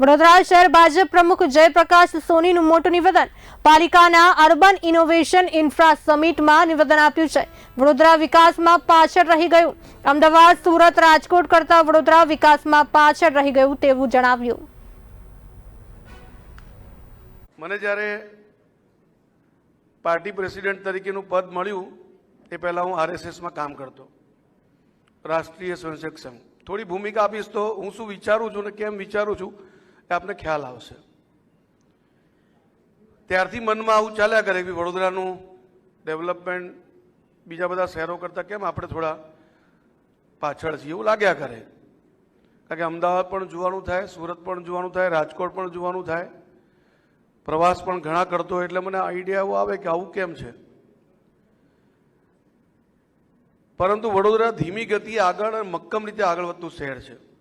વડોદરા શહેર ભાજપ પ્રમુખ જયપ્રકાશ સોનીનું મોટું નિવેદન. પાલિકાના અર્બન ઇનોવેશન ઇન્ફ્રા સમિટમાં નિવેદન આપ્યું છે. વડોદરા વિકાસમાં પાછળ રહી ગયું. અમદાવાદ, સુરત, રાજકોટ કરતા વડોદરા વિકાસમાં પાછળ રહી ગયું તેવું જણાવ્યું. મને જ્યારે પાર્ટી પ્રેસિડેન્ટ તરીકેનું પદ મળ્યું, એ પહેલાં હું આરએસએસમાં કામ કરતો. રાષ્ટ્રીય સ્વયંસેવક સંઘ. થોડી ભૂમિકા આપીશ તો હું શું વિચારું છું ને કેમ વિચારું છું? એ આપને ખ્યાલ આવશે. ત્યારથી મનમાં આવું ચાલ્યા કરે કે વડોદરાનું ડેવલપમેન્ટ, બીજા બધા શહેરો કરતાં કેમ આપણે થોડા પાછળ છીએ એવું લાગ્યા કરે. કારણ કે અમદાવાદ પણ જોવાનું થાય, સુરત પણ જોવાનું થાય, રાજકોટ પણ જોવાનું થાય. પ્રવાસ પણ ઘણા કરતો એટલે મને આઈડિયા એવો આવે કે આવું કેમ છે. પરંતુ વડોદરા ધીમી ગતિએ આગળ અને મક્કમ રીતે આગળ વધતું શહેર છે.